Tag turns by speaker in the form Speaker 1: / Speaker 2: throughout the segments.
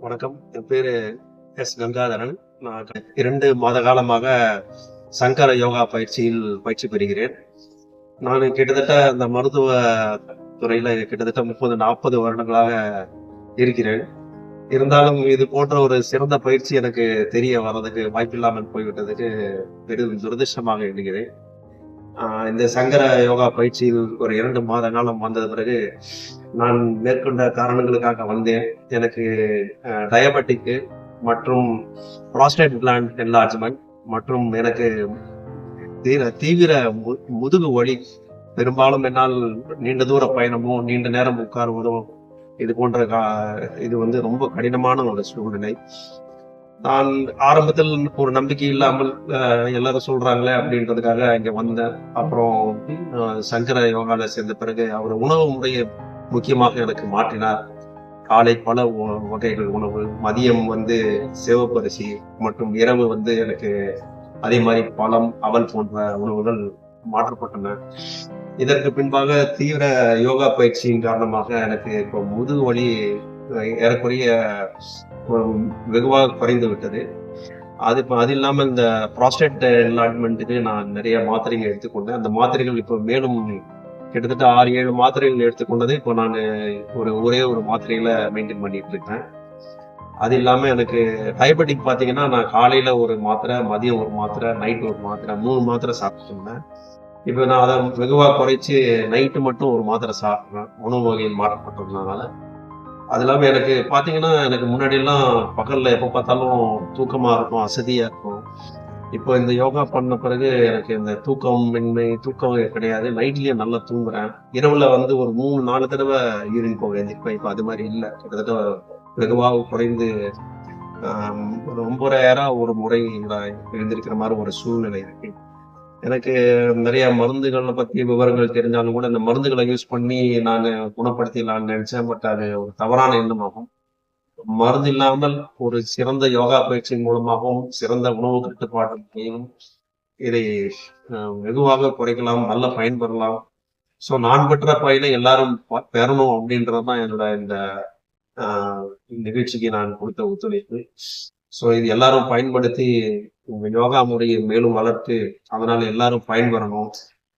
Speaker 1: வணக்கம். என் பேரு எஸ் கங்காதரன். நான் இரண்டு மாத காலமாக சங்கர யோகா பயிற்சியில் பயிற்சி பெறுகிறேன். நான் கிட்டத்தட்ட அந்த மருத்துவ துறையில கிட்டத்தட்ட முப்பது நாற்பது வருடங்களாக இருக்கிறேன். இருந்தாலும் இது போன்ற ஒரு சிறந்த பயிற்சி எனக்கு தெரிய வர்றதுக்கு வாய்ப்பில்லாமல் போய்விட்டதுக்கு பெரிதும் துரதிருஷ்டமாக எண்ணுகிறேன். இந்த சங்கர யோகா பயிற்சியில் ஒரு இரண்டு மாத காலம் வந்தது பிறகு நான் மேற்கொண்ட காரணங்களுக்காக வந்தேன். எனக்கு டயபெட்டிக்கு மற்றும் ப்ராஸ்டேட் கிளாண்ட் என்லார்ஜ்மெண்ட் மற்றும் எனக்கு தீர தீவிர மு- முதுகு வலி. பெரும்பாலும் என்னால் நீண்ட தூர பயணமும் நீண்ட நேரம் உட்கார்வதும் இது போன்ற கா- இது வந்து ரொம்ப கடினமான ஒரு சூழ்நிலை. நான் ஆரம்பத்தில் ஒரு நம்பிக்கை இல்லாமல் எல்லாரும் சொல்றாங்களே அப்படின்றதுக்காக இங்க வந்தேன். அப்புறம் சங்கர யோகால சேர்ந்த பிறகு அவர் உணவு முறையை முக்கியமாக எனக்கு மாற்றினார். காலை பல உ- வகைகள் உணவு மதியம் வந்து சிவப்பரிசி மற்றும் இரவு வந்து எனக்கு அதே மாதிரி பழம் அவல் போன்ற உணவுகள் மாற்றப்பட்டன. இதற்கு பின்பாக தீவிர யோகா பயிற்சியின் காரணமாக எனக்கு இப்போ முதுகு வலி ஏறக்குறைய வெகுவாக குறைந்து விட்டது. அது இப்போ அது இல்லாமல் இந்த ப்ராஸ்டேட் என்லாட்மெண்ட்டுக்கு நான் நிறைய மாத்திரைகள் எடுத்துக்கொண்டேன். அந்த மாத்திரைகள் இப்போ மேலும் கிட்டத்தட்ட ஆறு ஏழு மாத்திரைகள் எடுத்துக்கொண்டது இப்போ நான் ஒரு ஒரே ஒரு மாத்திரையில மெயின்டைன் பண்ணிட்டு இருக்கேன் அது இல்லாமல் எனக்கு டயபெட்டிக் பார்த்தீங்கன்னா நான் காலையில ஒரு மாத்திரை மதியம் ஒரு மாத்திரை நைட் ஒரு மாத்திரை மூணு மாத்திரை சாப்பிட்டுருந்தேன் இப்போ நான் அதை வெகுவாக குறைச்சி நைட்டு மட்டும் ஒரு மாத்திரை சாப்பிட்றேன். உணவு வகையில் மாற்றப்பட்டிருந்ததுனால அது இல்லாமல் எனக்கு பார்த்தீங்கன்னா எனக்கு முன்னாடியெல்லாம் பகலில் எப்போ பார்த்தாலும் தூக்கமாக இருக்கும் அசதியாக இருக்கும். இப்போ இந்த யோகா பண்ண பிறகு எனக்கு இந்த தூக்கம் மின்மை தூக்கம் கிடையாது. நைட்லயும் நல்லா தூங்குறேன். இரவில் வந்து ஒரு மூணு நாலு தடவை யூரின் போக எழுந்திருப்பேன் இப்போ அது மாதிரி இல்லை. கிட்டத்தட்ட வெகுவாக குறைந்து ரொம்ப ஒரு ஒரு முறை நான் எழுந்திருக்கிற மாதிரி ஒரு சூழ்நிலை இருக்கு. எனக்கு நிறைய மருந்துகளை பத்தி விவரங்கள் தெரிஞ்சாலும் கூட இந்த மருந்துகளை யூஸ் பண்ணி நான் குணப்படுத்திடலாம்னு நினைச்சேன். பட் அது ஒரு தவறான எண்ணமாகும். மருந்து இல்லாமல் ஒரு சிறந்த யோகா பயிற்சியின் மூலமாகவும் சிறந்த உணவு கட்டுப்பாட்டு இதை வெகுவாக குறைக்கலாம் நல்ல பயன்பெறலாம் ஸோ நான் பெற்ற பயனை எல்லாரும் ப- பெறணும் அப்படின்றது தான் என்னோட இந்த நிகழ்ச்சிக்கு நான் கொடுத்த ஒத்துழைப்பு. ஸோ இது எல்லாரும் பயன்படுத்தி யோகா முறையை மேலும் வளர்த்து அதனால எல்லாரும் பயன்பெறணும்.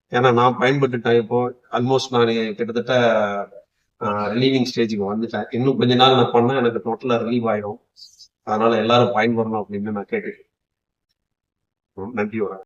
Speaker 1: ஏன்னா நான் பயன்பட்டுட்டேன் இப்போ. ஆல்மோஸ்ட் நான் கிட்டத்தட்ட ரிலீவிங் ஸ்டேஜுக்கு வந்துட்டேன். இன்னும் கொஞ்ச நாள் நான் பண்ணா எனக்கு டோட்டலா ரிலீவ் ஆயிடும். அதனால எல்லாரும் பயன்பெறணும் அப்படின்னு நான் கேட்டுக்கிறேன் நன்றி வரேன்